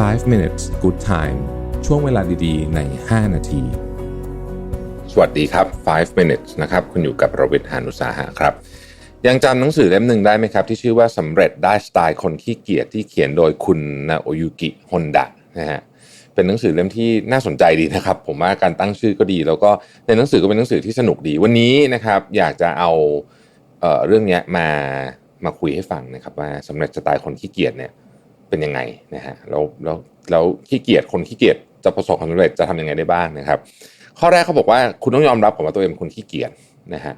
5 minutes good time ช่วงเวลาดีๆ ใน 5 นาที สวัสดีครับ 5 minutes นะครับ คุณอยู่กับรวิทยานุสาหะครับ ยังจำหนังสือเล่มหนึ่งได้ไหมครับ ที่ชื่อว่าสำเร็จได้สไตล์คนขี้เกียจที่เขียนโดยคุณนาโอยุกิฮอนดะนะฮะเป็นหนังสือเล่มที่น่าสนใจดีนะครับ ผมว่าการตั้งชื่อก็ดี แล้วก็ในหนังสือก็เป็นหนังสือที่สนุกดีวันนี้นะครับ อยากจะเอาเออเรื่องนี้มามาคุยให้ฟังนะครับว่าสำเร็จสไตล์คนขี้เกียจเนี่ย เป็นยังไงนะฮะแล้วแล้วแล้วขี้เกียจคนขี้เกียจจะประสบความสำเร็จจะทำยังไงได้บ้างนะครับ ข้อแรกเขาบอกว่าคุณต้องยอมรับก่อนว่าตัวเองเป็นคนขี้เกียจนะฮะ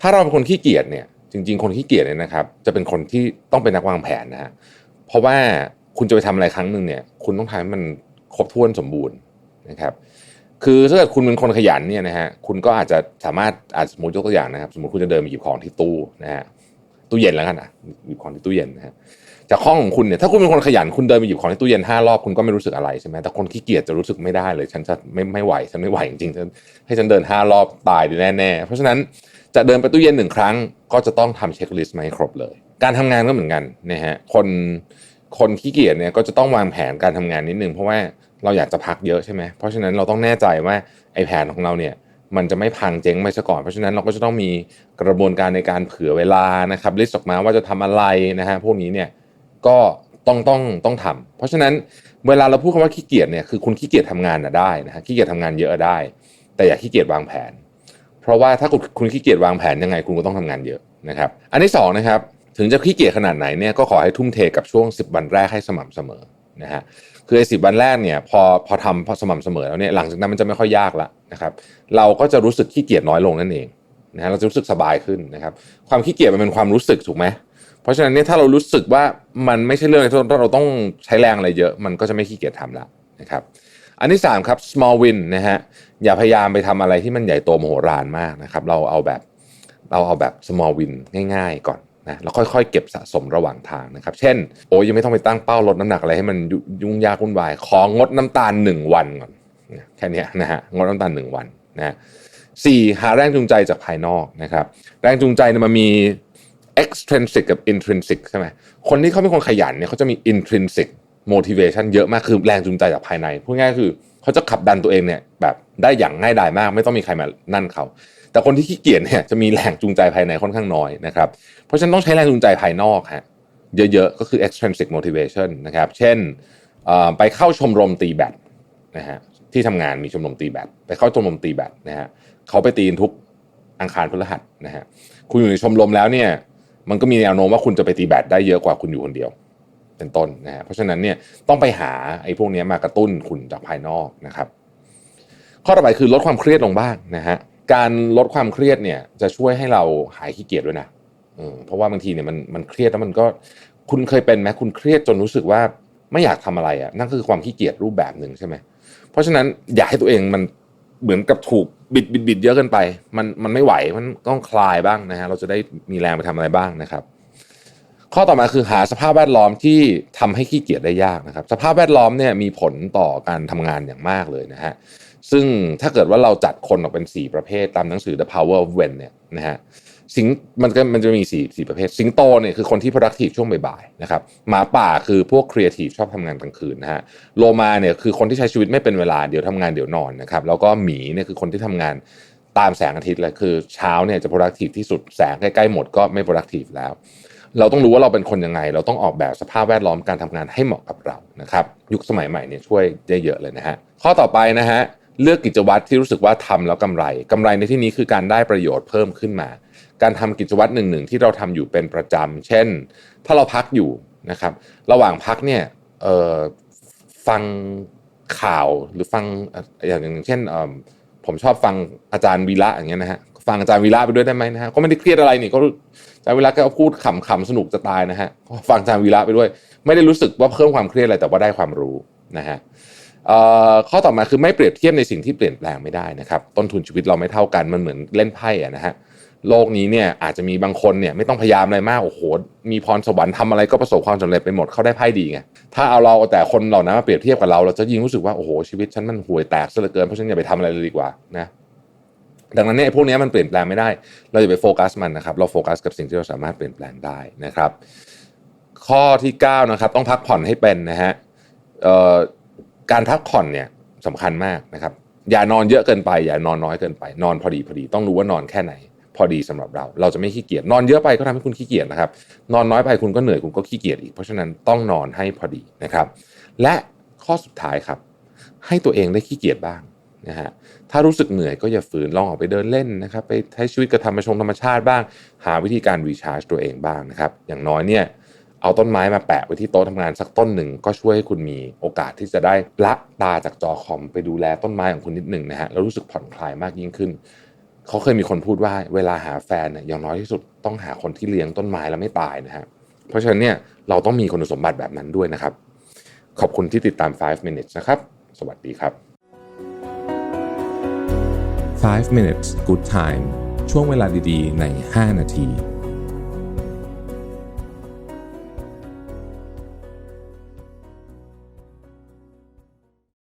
ถ้าเราเป็นคนขี้เกียจเนี่ย จริง ๆ คนขี้เกียจเนี่ยนะครับ จะเป็นคนที่ต้องเป็นนักวางแผนนะฮะเพราะว่าคุณจะไปทำอะไรครั้งหนึ่งเนี่ย คุณต้องทำให้มันครบถ้วนสมบูรณ์นะครับคือถ้าเกิดคุณเป็นคนขยันเนี่ยนะฮะคุณก็อาจจะสามารถอาจสมมติยกตัวอย่างนะครับ สมมติคุณจะเดินไปหยิบของที่ตู้นะฮะตู้เย็นแล้วกันนะหยิบของที่ตู้เย็นนะฮะ จากห้องของคุณเนี่ยถ้าคุณเป็นคนขยันคุณเดินไปหยิบของในตู้เย็นห้ารอบคุณก็ไม่รู้สึกอะไรใช่ไหมแต่คนขี้เกียจจะรู้สึกไม่ได้เลยฉันจะไม่ไม่ไหวฉันไม่ไหวจริงๆฉันให้ฉันเดินห้ารอบตายดีแน่ๆเพราะฉะนั้นจะเดินไปตู้เย็นหนึ่งครั้ง ก็จะต้องทำเช็คลิสต์มาให้ครบเลย การทำงานก็เหมือนกันนะฮะคนคนขี้เกียจเนี่ยก็จะต้องวางแผนการทำงานนิดนึงเพราะว่าเราอยากจะพักเยอะใช่ไหมเพราะฉะนั้นเราต้องแน่ใจว่าไอ้แผนของเราเนี่ยมันจะไม่พังเจ๊งไปซะก่อน เพราะฉะนั้นเราก็จะต้องมีกระบวนการในการเผื่อเวลานะครับลิสต์ออกมาว่าจะทำอะไรนะฮะพวกนี้เนี่ย ก็ต้องต้องต้องทำเพราะฉะนั้นเวลาเราพูดคำว่าขี้เกียจเนี่ยคือคุณขี้เกียจทำงานนะได้นะฮะขี้เกียจทำงานเยอะได้ แต่อย่าขี้เกียจวางแผน เพราะว่าถ้าคุณขี้เกียจวางแผนยังไง คุณก็ต้องทำงานเยอะนะครับ อันที่สองนะครับถึงจะขี้เกียจขนาดไหนเนี่ยก็ขอให้ทุ่มเทกับช่วง 10 วันแรกให้สม่ำเสมอนะฮะคือไอ้สิวันแรกเนี่ยพอพอทำพอสม่ำเสมอแล้วเนี่ยหลังจากนั้นมันจะไม่ค่อยยากละนะครับเราก็จะรู้สึกขี้เกียจน้อยลงนั่นเองนะฮะเราจะรู้สึกสบายขึ้นนะครับความขี้เกียจมันเป็นความรู้สึกถูกไหม เพราะฉะนั้นเนี่ยถ้าเรารู้สึกว่ามันไม่ใช่เรื่องที่เราต้องใช้แรงอะไรเยอะ มันก็จะไม่ขี้เกียจทำละนะครับอันที่3ครับ small win นะฮะอย่าพยายามไปทำอะไรที่มันใหญ่โตมโหฬารมากนะครับเราเอาแบบเราเอาแบบ small win ง่าย ๆ ก่อนนะแล้วค่อยๆ เก็บสะสมระหว่างทางนะครับ เช่น โอ้ยังไม่ต้องไปตั้งเป้าลดน้ำหนักอะไรให้มันยุ่งยากวุ่นวาย ของงดน้ำตาล 1 วันก่อนแค่นี้นะฮะงดน้ำตาล 1 วันนะสี่หาแรงจูงใจจากภายนอกนะครับ แรงจูงใจมันมี extrinsic กับ intrinsic ใช่ไหมคนที่เขาเป็นคนขยันเนี่ยเขาจะมี intrinsic motivation เยอะมากคือแรงจูงใจจากภายในพูดง่ายคือเขาจะขับดันตัวเองเนี่ยแบบได้อย่างง่ายดายมาก ไม่ต้องมีใครมานั่นเขา แต่คนที่ขี้เกียจเนี่ยจะมีแรงจูงใจภายในค่อนข้างน้อยนะครับเพราะฉะนั้นต้องใช้แรงจูงใจภายนอกฮะเยอะๆ ก็คือ extrinsic motivation นะครับ เช่นไปเข้าชมรมตีแบดนะฮะที่ทำงานมีชมรมตีแบดไปเข้าชมรมตีแบดนะฮะเขาไปตีนทุกอังคารพฤหัสนะฮะคุณอยู่ในชมรมแล้วเนี่ย มันก็มีแนวโน้มว่าคุณจะไปตีแบดได้เยอะกว่าคุณอยู่คนเดียว เป็นต้นนะฮะเพราะฉะนั้นเนี่ยต้องไปหาไอ้พวกนี้มากระตุ้นคุณจากภายนอกนะครับ ข้อต่อไปคือลดความเครียดลงบ้างนะฮะการลดความเครียดเนี่ยจะช่วยให้เราหายขี้เกียจด้วยนะเพราะว่าบางทีเนี่ยมันมันเครียดแล้วมันก็คุณเคยเป็นไหมคุณเครียดจนรู้สึกว่าไม่อยากทำอะไรอะ่ะนั่นคือความขี้เกียจรูปแบบหนึ่งใช่ไหมเพราะฉะนั้นอย่าให้ตัวเองมัน เหมือนกับถูกบิดบิดบิดเยอะเกินไป มันมันไม่ไหวมันต้องคลายบ้างนะฮะเราจะได้มีแรงไปทำอะไรบ้างนะครับ ข้อต่อมาคือหาสภาพแวดล้อมที่ทำให้ขี้เกียจได้ยากนะครับ สภาพแวดล้อมเนี่ยมีผลต่อการทำงานอย่างมากเลยนะฮะซึ่งถ้าเกิดว่าเราจัดคนออกเป็น 4 ประเภทตามหนังสือ The Power of When เนี่ยนะฮะ สิงมันก็มันจะมี4 4ประเภท สิงโตเนี่ยคือคนที่ productive ช่วงบ่ายๆนะครับหมาป่าคือพวก creative ชอบทำงานกลางคืนนะฮะโลมาเนี่ยคือคนที่ใช้ชีวิตไม่เป็นเวลาเดี๋ยวทำงานเดี๋ยวนอนนะครับแล้วก็หมีเนี่ยคือคนที่ทำงานตามแสงอาทิตย์เลยคือเช้าเนี่ยจะ productive ที่สุดแสงใกล้ๆหมดก็ไม่ productive แล้ว เราต้องรู้ว่าเราเป็นคนยังไง เราต้องออกแบบสภาพแวดล้อมการทำงานให้เหมาะกับเรานะครับยุคสมัยใหม่เนี่ยช่วยได้เยอะเลยนะฮะข้อต่อไปนะฮะเลือกกิจวัตรที่รู้สึกว่าทำแล้วกำไรกำไรในที่นี้คือการได้ประโยชน์เพิ่มขึ้นมา การทำกิจวัตรหนึ่งหนึ่งที่เราทำอยู่เป็นประจำเช่น ถ้าเราพักอยู่นะครับ ระหว่างพักเนี่ยฟังข่าวหรือฟังอย่างเช่นผมชอบฟังอาจารย์วีระอย่างเงี้ยนะฮะฟังอาจารย์วีระไปด้วยได้ไหมนะฮะก็ไม่ได้เครียดอะไรนี่ก็อาจารย์วีระก็พูดขำๆสนุกจะตายนะฮะฟังอาจารย์วีระไปด้วย ไม่ได้รู้สึกว่าเพิ่มความเครียดอะไรแต่ว่าได้ความรู้นะฮะข้อต่อมาคือไม่เปรียบเทียบในสิ่งที่เปลี่ยนแปลงไม่ได้นะครับ ต้นทุนชีวิตเราไม่เท่ากันมันเหมือนเล่นไพ่อะนะฮะ โลกนี้เนี่ยอาจจะมีบางคนเนี่ยไม่ต้องพยายามอะไรมากโอ้โหมีพรสวรรค์ทำอะไรก็ประสบความสำเร็จไปหมดเขาได้ไพ่ดีไงถ้าเอาเราแต่คนเหล่านั้นมาเปรียบเทียบกับเราเราจะยิ่งรู้สึกว่าโอ้โหชีวิตฉันมันห่วยแตกซะเหลือเกินเพราะฉันอย่าไปทำอะไรเลยดีกว่านะดังนั้นเนี่ยพวกนี้มันเปลี่ยนแปลงไม่ได้ เราจะไปโฟกัสมันนะครับเราโฟกัสกับสิ่งที่เราสามารถเปลี่ยนแปลงได้นะครับ ข้อที่9นะครับต้องพักผ่อนให้เป็นนะฮะการพักผ่อนเนี่ยสำคัญมากนะครับอย่านอนเยอะเกินไป อย่านอนน้อยเกินไป นอนพอดีพอดี ต้องรู้ว่านอนแค่ไหน พอดีสำหรับเรา เราจะไม่ขี้เกียจนอนเยอะไปก็ทำให้คุณขี้เกียจนะครับ นอนน้อยไปคุณก็เหนื่อยคุณก็ขี้เกียจอีก เพราะฉะนั้นต้องนอนให้พอดีนะครับ และข้อสุดท้ายครับ ให้ตัวเองได้ขี้เกียจบ้างนะฮะถ้ารู้สึกเหนื่อยก็อย่าฝืนลองออกไปเดินเล่นนะครับไปใช้ชีวิตกับธรรมชมธรรมชาติบ้าง หาวิธีการรีชาร์จตัวเองบ้างนะครับ อย่างน้อยเนี่ยเอาต้นไม้มาแปะไว้ที่โต๊ะทำงานสักต้นหนึ่งก็ช่วยให้คุณมีโอกาสที่จะได้ละตาจากจอคอมไปดูแลต้นไม้ของคุณนิดหนึ่งนะฮะแล้วรู้สึกผ่อนคลายมากยิ่งขึ้น เขาเคยมีคนพูดว่าเวลาหาแฟนเนี่ยอย่างน้อยที่สุดต้องหาคนที่เลี้ยงต้นไม้แล้วไม่ตายนะฮะเพราะฉะนั้นเนี่ยเราต้องมีคุณสมบัติแบบนั้นด้วยนะครับ ขอบคุณที่ติดตาม 5 minutes นะครับ สวัสดีครับ 5 minutes good time ช่วงเวลาดีๆ ใน 5 นาที